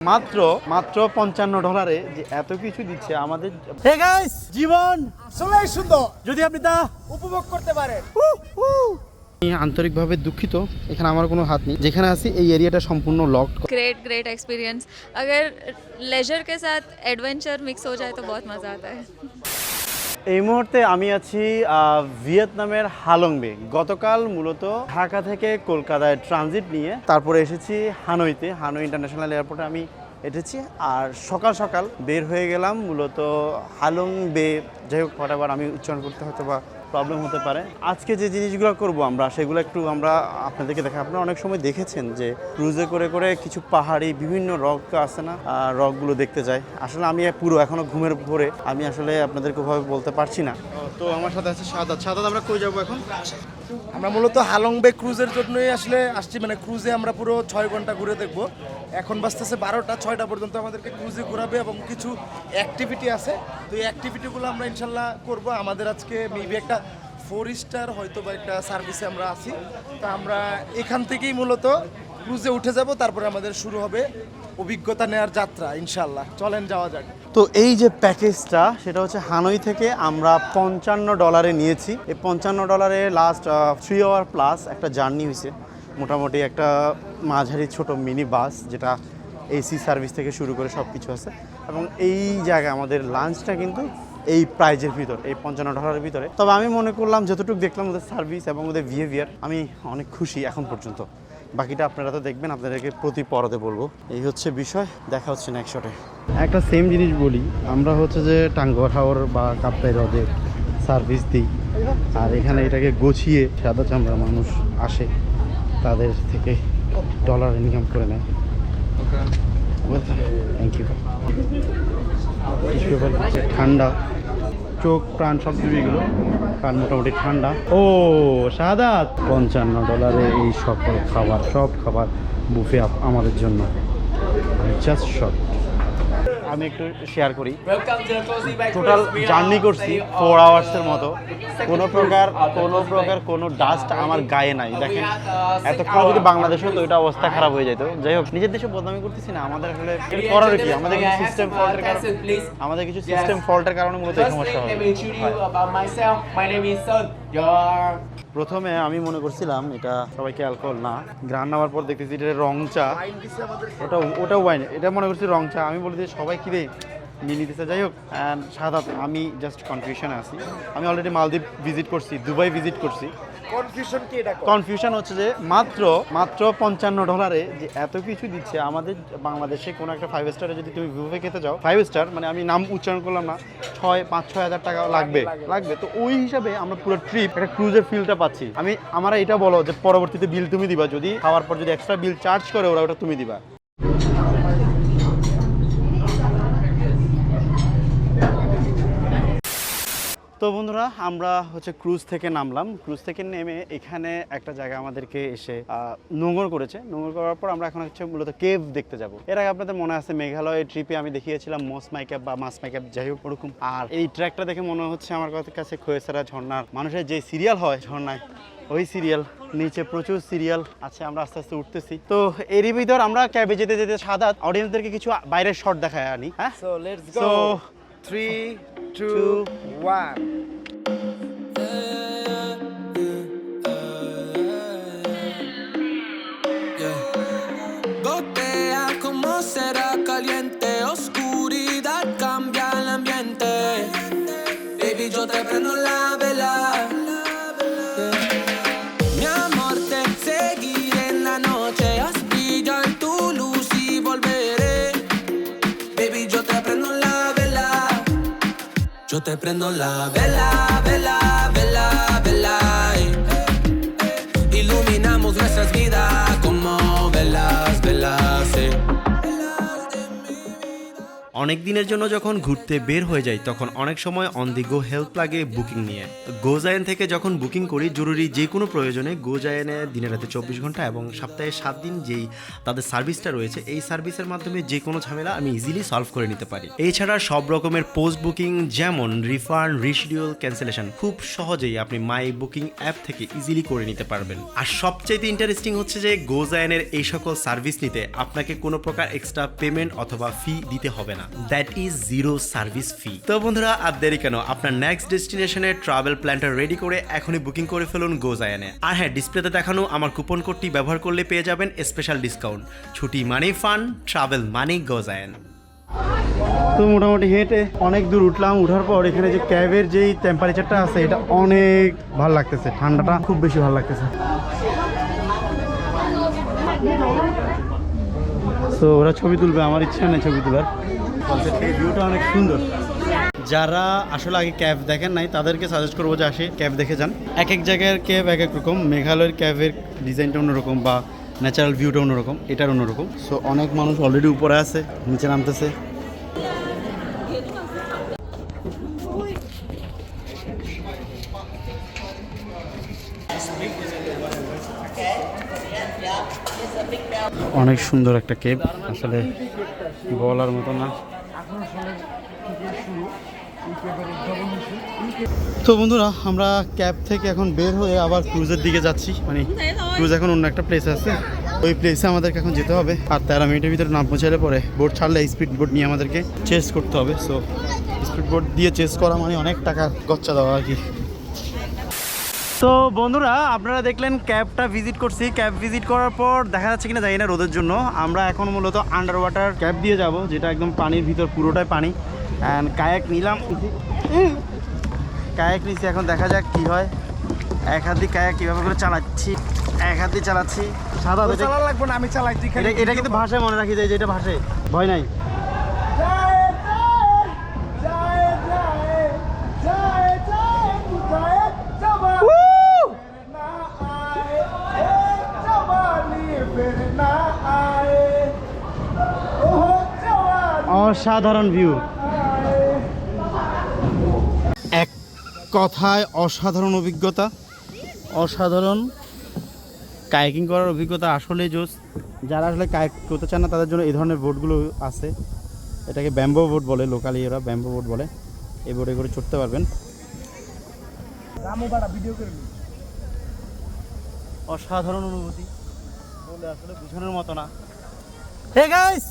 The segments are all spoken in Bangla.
মাত্র মাত্র পঞ্চান্ন ডলারে যে এত কিছু দিচ্ছে আমাদের হে গাইস জীবন আসলেই সুন্দর যদি আপনি তা উপভোগ করতে পারেন আমি আন্তরিকভাবে দুঃখিত এখানে আমার কোনো হাত নেই যেখানে আছি এই এরিয়াটা সম্পূর্ণ লকড ग्रेट ग्रेट एक्सपीरियंस अगर लेजर के साथ एडवेंचर मिक्स हो जाए तो बहुत मज़ा आता है এই মুহূর্তে আমি আছি ভিয়েতনামের হালংবে। গতকাল মূলত ঢাকা থেকে কলকাতায় ট্রানজিট নিয়ে তারপরে এসেছি হানইতে। হানই ইন্টারন্যাশনাল এয়ারপোর্টে আমি এসেছি। আর সকাল সকাল বের হয়ে গেলাম মূলত হালং বে যাই হোক আমি উচ্চারণ করতে হয়তো বা প্রবলেম হতে পারে। আজকে যে জিনিসগুলো করব আমরা সেগুলো একটু আমরা আপনাদেরকে দেখা আপনারা অনেক সময় দেখেছেন যে ক্রুজে করে করে কিছু পাহাড়ি বিভিন্ন রক আছে না রকগুলো দেখতে যাই। আসলে আমি পুরো এখনও ঘুমের ভরে আমি আসলে আপনাদেরকে ওভাবে বলতে পারছি না। তো আমার সাথে আছে সাদাত। সাদাত আমরা কই যাব এখন? আমরা মূলত হালং বে ক্রুজের জন্যই আসলে আসছি। মানে ক্রুজে আমরা পুরো ছয় ঘণ্টা ঘুরে দেখব। এখন বাজতেছে বারোটা, ছয়টা পর্যন্ত আমাদেরকে ক্রুজে ঘোরাবে এবং কিছু অ্যাক্টিভিটি আছে। তো এই অ্যাক্টিভিটিগুলো আমরা ইনশাল্লাহ করব। আমাদের আজকে মেবি একটা ফোর স্টার হয়তো বা একটা সার্ভিসে আমরা আছি। তো আমরা এখান থেকেই মূলত ক্রুজে উঠে যাব, তারপরে আমাদের শুরু হবে অভিজ্ঞতা নেওয়ার যাত্রা, ইনশাল্লাহ। চলেন, যাওয়া যাক। তো এই যে প্যাকেজটা সেটা হচ্ছে হানই থেকে আমরা পঞ্চান্ন ডলারে নিয়েছি। এই পঞ্চান্ন ডলারে লাস্ট থ্রি আওয়ার প্লাস একটা জার্নি হয়েছে মোটামুটি একটা মাঝারি ছোট মিনি বাস, যেটা এসি সার্ভিস থেকে শুরু করে সব কিছু আছে। এবং এই জায়গায় আমাদের লাঞ্চটা কিন্তু এই প্রাইজের ভিতর, এই পঞ্চান্ন ডলারের ভিতরে। তবে আমি মনে করলাম, যতটুকু দেখলাম ওদের সার্ভিস এবং ওদের বিহেভিয়ার আমি অনেক খুশি এখন পর্যন্ত। বাকিটা আপনারা তো দেখবেন, আপনাদেরকে প্রতি পরতে বলব। এই হচ্ছে বিষয়, দেখা হচ্ছে নেক্সট একটা সেম জিনিস বলি, আমরা হচ্ছে যে টাঙ্গর হাওর বা কাপ্তাই হ্রদের সার্ভিস দিই। আর এখানে এটাকে গুছিয়ে সাদা চামড়া মানুষ আসে। তাদের থেকে ডলার ইনকাম করে নেয়। থ্যাংক ইউ ঠান্ডা। চোখ প্রাণ সব দিবিগুলো কারণ মোটামুটি ঠান্ডা। ও সাদা পঞ্চান্ন ডলারে এই সকল খাবার সব খাবার বুফে আমাদের জন্য। জাস্ট শট আমি একটু শেয়ার করি। টোটাল জার্নি করছি ফোর আওয়ার্সের মতো। কোনো প্রকার কোনো প্রকার কোনো ডাস্ট আমার গায়ে নাই। দেখেন এতক্ষণ যদি বাংলাদেশ হতো এটা অবস্থা খারাপ হয়ে যেত। যাই হোক নিজের দেশে বদনামি করতেছি না। আমাদের আসলে করার কি? আমাদের কিছু সিস্টেম ফল্টের কারণে আমাদের কিছু সিস্টেম ফল্টের কারণে মূলত সমস্যা হয়। প্রথমে আমি মনে করছিলাম এটা সবাইকে অ্যালকোহল না। গ্রান নেওয়ার পর দেখতেছি এটা রং চা। ওটা ওটাও ওয়াইন এটা মনে করছি রং চা। আমি বলতে সবাই কি রে? নিয়ে নিতেছে যাই হোক অ্যান্ড সাদা আমি জাস্ট কনফিউশনে আছি। আমি অলরেডি মালদ্বীপ ভিজিট করছি দুবাই ভিজিট করছি। কনফিউশন কি এটা কনফিউশন হচ্ছে যে মাত্র মাত্র পঞ্চান্ন ডলারে যে এত কিছু দিচ্ছে আমাদের বাংলাদেশে কোনো একটা ফাইভ স্টারে যদি তুমি বুফে খেতে যাও ফাইভ স্টার মানে আমি নাম উচ্চারণ করলাম না ছয় পাঁচ ছয় হাজার টাকা লাগবে। লাগবে। তো ওই হিসাবে আমরা পুরো ট্রিপ একটা ক্রুজের ফিলটা পাচ্ছি। আমি আমরা এটা বলো যে পরবর্তীতে বিল তুমি দিবা। যদি খাওয়ার পর যদি এক্সট্রা বিল চার্জ করে ওরা ওটা তুমি দিবা। তো বন্ধুরা আমরা হচ্ছে ক্রুজ থেকে নামলাম। ক্রুজ থেকে নেমে এখানে একটা জায়গা আমাদেরকে এসে নোংর করেছে। নোংর করার পর আমরা এখন হচ্ছে মূলত কেভ দেখতে যাব। এর আগে আপনাদের মনে আছে মেঘালয় ট্রিপে আমি দেখিয়েছিলাম মস মাইক্যাপ বা মাস মাইক্যাপ যাই হোক ওরকম। আর এই ট্র্যাকটা দেখে মনে হচ্ছে আমার কাছে খোয়েসারা ঝর্ণার। মানুষের যে সিরিয়াল হয় ঝর্ণায় ওই সিরিয়াল নিচে প্রচুর সিরিয়াল আছে আমরা আস্তে আস্তে উঠতেছি। তো এরই ভিতর আমরা ক্যাবে যেতে যেতে সাদা অডিয়েন্সদেরকে কিছু বাইরের শট দেখায় আনি হ্যাঁ? So two, one. como será caliente, oscuridad cambia el ambiente. Baby, yo te prendo la vela. Mi amor, te seguiré en la noche. Te prendo la vela, vela, অনেক দিনের জন্য যখন ঘুরতে বের হয়ে যাই, তখন অনেক সময় অন দি গো হেল্প লাগে বুকিং নিয়ে। গোজায়ন থেকে যখন বুকিং করি, জরুরি যে কোনো প্রয়োজনে গোজায়নে দিনে রাতে চব্বিশ ঘণ্টা এবং সপ্তাহে সাত দিন যেই তাদের সার্ভিসটা রয়েছে, এই সার্ভিসের মাধ্যমে যে কোনো ঝামেলা আমি ইজিলি সলভ করে নিতে পারি। এছাড়া সব রকমের পোস্ট বুকিং যেমন রিফান্ড রিশিডিউল ক্যান্সেলেশন খুব সহজেই আপনি মাই বুকিং অ্যাপ থেকে ইজিলি করে নিতে পারবেন। আর সবচাইতে ইন্টারেস্টিং হচ্ছে যে গোজায়নের এই সকল সার্ভিস নিতে আপনাকে কোনো প্রকার এক্সট্রা পেমেন্ট অথবা ফি দিতে হবে না। That is zero service fee তো বন্ধুরা, আর দেরি কেন? আপনার নেক্সট ডেস্টিনেশনের ট্রাভেল প্ল্যানটা রেডি করে এখনই বুকিং করে ফেলুন গোজায়নে আর হ্যাঁ ডিসপ্লেতে দেখানো আমার কুপন কোডটি ব্যবহার করলে পেয়ে যাবেন স্পেশাল ডিসকাউন্ট ছুটি মানে ফান ট্রাভেল মানে গোজায়ন তো মোটামুটি হেঁটে অনেক দূর উঠলাম, উঠার পর এখানে যে ক্যাবের যেই টেম্পারেচারটা আছে, এটা অনেক ভালো লাগতেছে। ঠান্ডাটা খুব বেশি ভালো লাগতেছে। তো ওরা ছবি তুলবে, আমার ইচ্ছা নেই ছবি তোলার। কনসেপ্ট থেকে ভিউটা অনেক সুন্দর। যারা আসলে আগে ক্যাব দেখেন নাই তাদেরকে সাজেস্ট করব যে আসে ক্যাব দেখে যান। এক এক জায়গার ক্যাব এক এক রকম মেঘালয়ের ক্যাবের ডিজাইনটা অন্যরকম বা ন্যাচারাল ভিউটা অন্যরকম এটার অন্যরকম। সো অনেক মানুষ অলরেডি উপরে আছে নিচে নামতেছে। অনেক সুন্দর একটা কেব আসলে বলার মতো না। তো বন্ধুরা, আমরা ক্যাব থেকে এখন বের হয়ে আবার ক্রুজের দিকে যাচ্ছি। মানে ক্রুজ এখন অন্য একটা প্লেস আছে। ওই প্লেসে আমাদেরকে এখন যেতে হবে। আর তেরো মিনিটের ভিতরে নাম পৌঁছালে পরে বোট ছাড়লে স্পিড বোট নিয়ে আমাদেরকে চেস করতে হবে। সো স্পিড বোট দিয়ে চেস করা মানে অনেক টাকা গচ্চা দেওয়া আর কি। তো বন্ধুরা, আপনারা দেখলেন ক্যাবটা ভিজিট করছি। ক্যাব ভিজিট করার পর দেখা যাচ্ছে কিনা জানি না রোদের জন্য। আমরা এখন মূলত আন্ডার ওয়াটার ক্যাব দিয়ে যাব, যেটা একদম পানির ভিতর, পুরোটাই পানি। অ্যান্ড কায়াক নিলাম। কায়াক নিচ্ছি এখন দেখা যাক কি হয়। এক হাত দিয়ে কায়াক কীভাবে করে চালাচ্ছি। এক হাত দিয়ে চালাচ্ছি। সাদা চালা লাগবে না আমি চালাই এটা কিন্তু ভাষায় মনে রাখি যায় যে এটা ভাষায়। ভয় নাই। অসাধারণ ভিউ কথায় অসাধারণ অভিজ্ঞতা। অসাধারণ। কায়াকিং করার অভিজ্ঞতা আসলে জোস। যারা আসলে কায়াক করতে চান না তাদের জন্য এই ধরনের বোটগুলো আছে। এটাকে ব্যাম্বো বোট বলে লোকালি ওরা ব্যাম্বো বোট বলে। এই বোটে করে চড়তে পারবেন। অসাধারণ অনুভূতি। বলে আসলে বোঝানোর মতো না। হে গাইস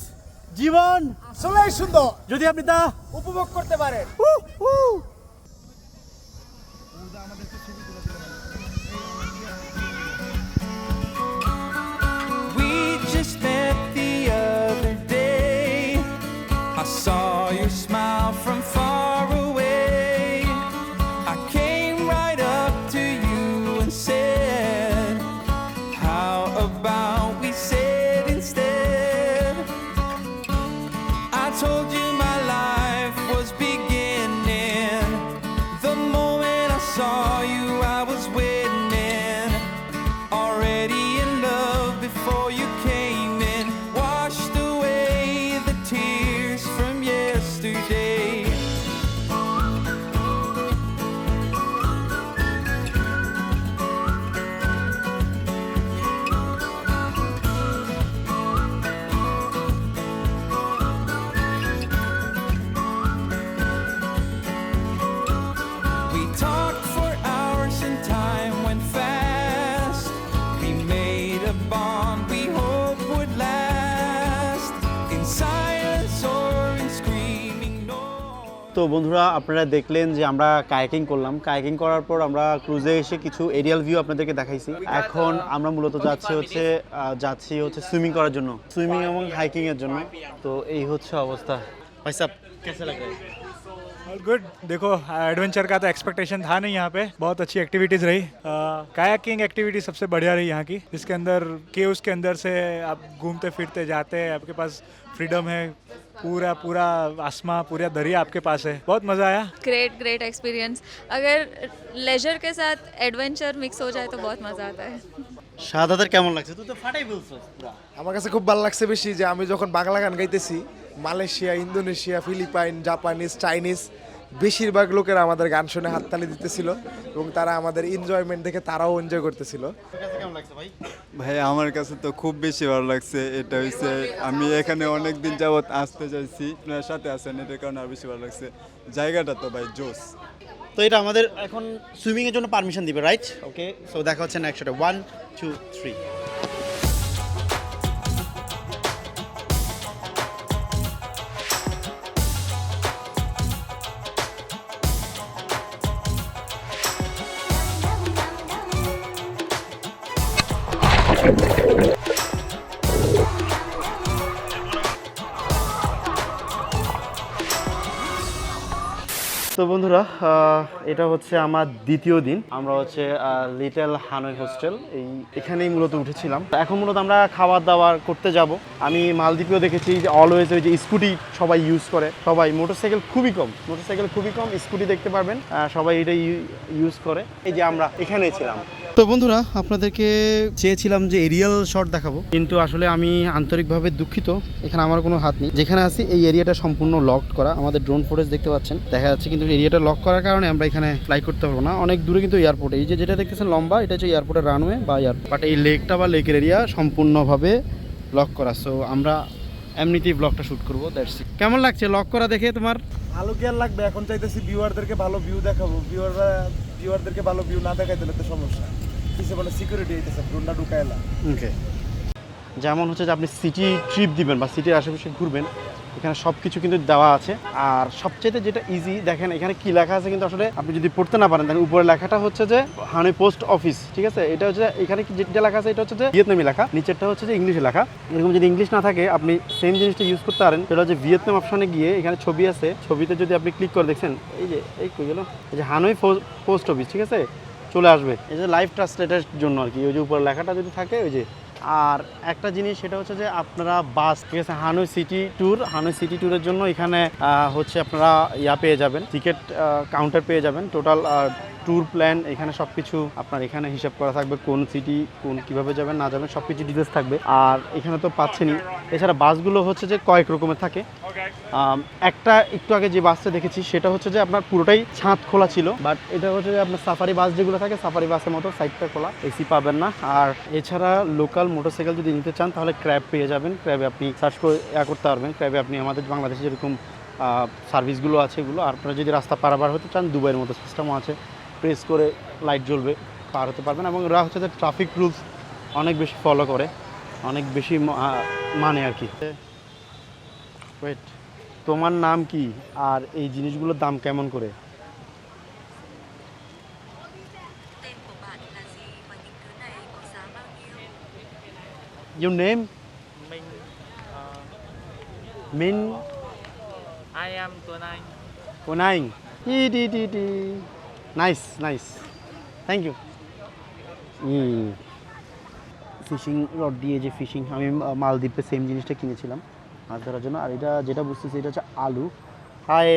জীবন! আসলেই সুন্দর। যদি আপনি তা উপভোগ করতে পারেন। I saw your smile from far তো বন্ধুরা আপনারা দেখলেন যে আমরা কায়াকিং করলাম কায়াকিং করার পর আমরা ক্রুজে এসে কিছু এরিয়াল ভিউ আপনাদেরকে দেখাইছি এখন আমরা মূলত যাচ্ছি হচ্ছে আহ, যাচ্ছি হচ্ছে সুইমিং করার জন্য সুইমিং এবং হাইকিং এর জন্য তো এই হচ্ছে অবস্থা ভাই সাহেব কেসে লাগে ऑल गुड देखो एडवेंचर का तो एक्सपेक्टेशन था नहीं यहाँ पे बहुत अच्छी एक्टिविटीज रही कायाकिंग एक्टिविटी सबसे बढ़िया रही यहाँ की जिसके अंदर केव्स के अंदर से आप घूमते फिरते जाते हैं आपके पास फ्रीडम है पूरा पूरा आसमां पूरा दरिया आपके पास है बहुत मज़ा आया ग्रेट ग्रेट एक्सपीरियंस अगर लेजर के साथ एडवेंचर मिक्स हो जाए तो बहुत मज़ा आता है শাহাদাতের কেমন লাগছে তুই তো ফাটাই বলছিস পুরা আমার কাছে খুব ভালো লাগছে বেশি যে আমি যখন বাংলা গান গাইতেছি Malaysia Indonesia Philippine Japanese Chinese বেশিরভাগ লোকেরা আমাদের গান শুনে হাততালি দিতেছিল এবং তারা আমাদের এনজয়মেন্ট দেখে তারাও এনজয় করতেছিল। ভাই? ভাই আমার কাছে তো খুব বেশি ভালো লাগছে। এটা হচ্ছে আমি এখানে অনেক দিন যাবত আসতে চাইছি। আপনার সাথে আসেন এটার কারণে আর বেশি ভালো লাগছে। জায়গাটা তো ভাই জোস। তো এটা আমাদের এখন সুইমিং এর জন্য পারমিশন দিবে রাইট ওকে সো দেখা হচ্ছে নেক্সট ওয়ান টু থ্রি তো বন্ধুরা এটা হচ্ছে আমার দ্বিতীয় দিন। আমরা হচ্ছে লিটল হানয় হোস্টেল এই এখানেই মূলত উঠেছিলাম। এখন মূলত আমরা খাবার দাবার করতে যাব। আমি মালদ্বীপেও দেখেছি যে অলওয়েজ ওই যে স্কুটি সবাই ইউজ করে। সবাই মোটরসাইকেল খুবই কম। মোটরসাইকেল খুবই কম স্কুটি দেখতে পারবেন। সবাই এটা ইউজ করে। এই যে আমরা এখানে ছিলাম। তো বন্ধুরা, আপনাদেরকে চেয়েছিলাম যে এরিয়াল শট দেখাবো। কিন্তু আসলে আমি আন্তরিকভাবে দুঃখিত, এখানে আমার কোনো হাত নেই। যেখানে আছি, এই এরিয়াটা সম্পূর্ণ লকড করা। আমাদের ড্রোন ফুটেজ দেখতে পাচ্ছেন। দেখা যাচ্ছে কিন্তু এরিয়াটা লক করার কারণে আমরা এখানে ফ্লাই করতে পারব না। অনেক দূরে কিন্তু এয়ারপোর্ট এই যে যেটা দেখতেছেন লম্বা, এটা হচ্ছে এয়ারপোর্টের রানওয়ে বা এয়ারপোর্ট বাট এই লেকটা বা লেকের এরিয়া সম্পূর্ণভাবে লক করা। সো আমরা এমনিতেই ব্লগটা শুট করব দ্যাটস কেমন লাগছে লক করা দেখে তোমার? ভালো গিয়ার লাগবে এখন চাইতেছি ভিউয়ারদেরকে ভালো ভিউ দেখাবো। ভিউয়াররা ভিউয়ারদেরকে ভালো ভিউ না দেখাই দিলে তো সমস্যা। কিছু বলে সিকিউরিটি হইতেছে ড্রোনটা ঢুকাইলা ওকে যেমন হচ্ছে যে আপনি সিটি ট্রিপ দিবেন বা সিটির আশেপাশে ঘুরবেন এখানে সব কিছু কিন্তু দেওয়া আছে। আর সবচেয়ে যেটা ইজি দেখেন এখানে কি লেখা আছে কিন্তু আসলে আপনি যদি পড়তে না পারেন তাহলে উপরে লেখাটা হচ্ছে যে হানি পোস্ট অফিস, ঠিক আছে? এটা হচ্ছে এখানে যেটা লেখা আছে, এটা হচ্ছে যে ভিয়েতনামি লেখা, নিচেরটা হচ্ছে যে ইংলিশে লেখা। এরকম যদি ইংলিশ না থাকে, আপনি সেম জিনিসটা ইউজ করতে পারেন, সেটা হচ্ছে ভিয়েতনাম অপশনে গিয়ে এখানে ছবি আছে, ছবিতে যদি আপনি ক্লিক করে দেখছেন, এই যে, এই কই গেল? এই যে হানই পোস্ট অফিস ঠিক আছে? চলে আসবে। এই যে লাইভ ট্রান্সলেটের জন্য আর কি, ওই যে উপরে লেখাটা যদি থাকে, ওই যে আর একটা জিনিস সেটা হচ্ছে যে আপনারা বাস, ঠিক আছে, Hanoi city tour, Hanoi city ট্যুরের জন্য এখানে হচ্ছে আপনারা ইয়া পেয়ে যাবেন, টিকিট কাউন্টার পেয়ে যাবেন টোটাল ট্যুর প্ল্যান এখানে সব কিছু আপনার এখানে হিসাব করা থাকবে, কোন সিটি কোন কীভাবে যাবেন, না যাবেন সব কিছু ডিটেলস থাকবে। আর এখানে তো পাচ্ছেনই। এছাড়া বাসগুলো হচ্ছে যে কয়েক রকমের থাকে। একটা একটু আগে যে বাসটা দেখেছি, সেটা হচ্ছে যে আপনার পুরোটাই ছাদ খোলা ছিল। বাট এটা হচ্ছে যে আপনার সাফারি বাস যেগুলো থাকে সাফারি বাসের মতো সাইডটা খোলা। এসি পাবেন না। আর এছাড়া লোকাল মোটরসাইকেল যদি নিতে চান, তাহলে ক্র্যাব পেয়ে যাবেন। ক্র্যাবে আপনি সার্চ করে, ইয়া করতে পারবেন। ক্র্যাবে আপনি আমাদের বাংলাদেশে যেরকম সার্ভিসগুলো আছে এগুলো। আর আপনারা যদি রাস্তা পারাবার হতে চান, দুবাইয়ের মতো সিস্টেমও আছে। প্রেস করে লাইট জ্বলবে পার হতে পারবেন এবং ওরা হচ্ছে যে ট্রাফিক রুলস অনেক বেশি ফলো করে অনেক বেশি মানে আর কি। ওয়েট তোমার নাম কি আর এই জিনিসগুলোর দাম কেমন করে? Your name? Mình Min? I am Tuấn Anh D nice nice thank you fishing rod দিয়ে যে ফিশিং আমি মালদ্বীপে সেম জিনিসটা কিনেছিলাম মাছ ধরার জন্য। আর এটা যেটা বুঝতেছি এটা হচ্ছে আলু। হায়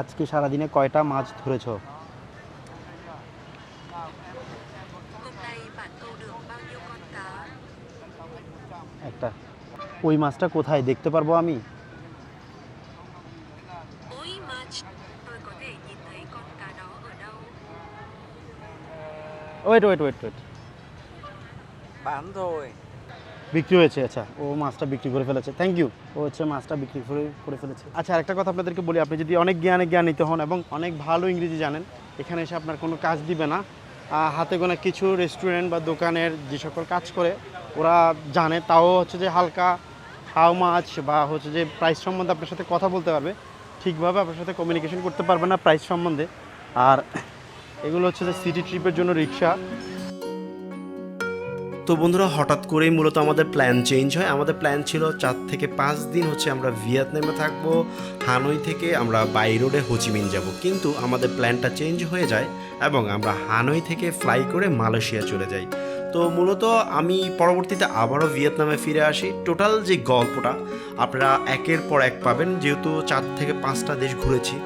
আজকে সারাদিনে কয়টা মাছ ধরেছো? একটা। ওই মাছটা কোথায়? দেখতে পারব আমি? Wait wait wait wait rồi বিক্রি হয়েছে আচ্ছা। ও মাছটা বিক্রি করে ফেলেছে। থ্যাংক ইউ ও হচ্ছে মাছটা বিক্রি করে করে ফেলেছে। আচ্ছা আরেকটা কথা আপনাদেরকে বলি। আপনি যদি অনেক জ্ঞানে জ্ঞানিত হন এবং অনেক ভালো ইংরেজি জানেন এখানে এসে আপনার কোনো কাজ দিবে না। হাতে গোনা কিছু রেস্টুরেন্ট বা দোকানের যে সকল কাজ করে ওরা জানে। তাও হচ্ছে যে হালকা হাউ মাছ বা হচ্ছে যে প্রাইস সম্বন্ধে আপনার সাথে কথা বলতে পারবে। ঠিকভাবে আপনার সাথে কমিউনিকেশন করতে পারবে না প্রাইস সম্বন্ধে। আর এগুলো হচ্ছে যে সিটি ট্রিপের জন্য রিক্সা তো বন্ধুরা, হঠাৎ করেই মূলত আমাদের প্ল্যান চেঞ্জ হয়। আমাদের প্ল্যান ছিল চার থেকে পাঁচ দিন হচ্ছে আমরা ভিয়েতনামে থাকব, হানই থেকে আমরা বাই রোডে হোচিমিন যাব। কিন্তু আমাদের প্ল্যানটা চেঞ্জ হয়ে যায় এবং আমরা হানই থেকে ফ্লাই করে মালয়েশিয়া চলে যাই। তো মূলত আমি পরবর্তীতে আবারও ভিয়েতনামে ফিরে আসি। টোটাল যে গল্পটা, আপনারা একের পর এক পাবেন। যেহেতু চার থেকে পাঁচটা দেশ ঘুরেছি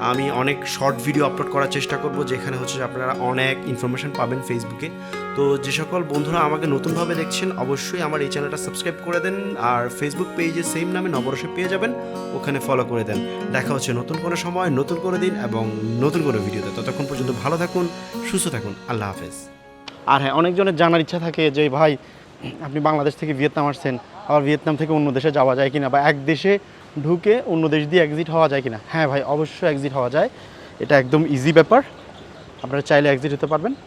আমি অনেক শর্ট ভিডিও আপলোড করার চেষ্টা করব, যেখানে হচ্ছে আপনারা অনেক ইনফরমেশন পাবেন ফেসবুকে তো যে সকল বন্ধুরা আমাকে নতুনভাবে দেখছেন, অবশ্যই আমার এই চ্যানেলটা সাবস্ক্রাইব করে দেন, আর ফেসবুক পেজে সেম নামে নবরসে পেয়ে যাবেন, ওখানে ফলো করে দেন। দেখা হচ্ছে নতুন কোনো সময়, নতুন কোনো দিন, এবং নতুন কোনো ভিডিওতে ততক্ষণ পর্যন্ত ভালো থাকুন, সুস্থ থাকুন, আল্লাহ হাফেজ। আর হ্যাঁ অনেকজনের জানার ইচ্ছা থাকে যে, ভাই, আপনি বাংলাদেশ থেকে ভিয়েতনাম আসছেন, আবার ভিয়েতনাম থেকে অন্য দেশে যাওয়া যায় কিনা? বা এক দেশে ঢুকে অন্য দেশ দিয়ে এক্সিট হওয়া যায় কিনা? হ্যাঁ ভাই, অবশ্যই এক্সিট হওয়া যায়। এটা একদম ইজি ব্যাপার। আপনারা চাইলে এক্সিট হতে পারবেন।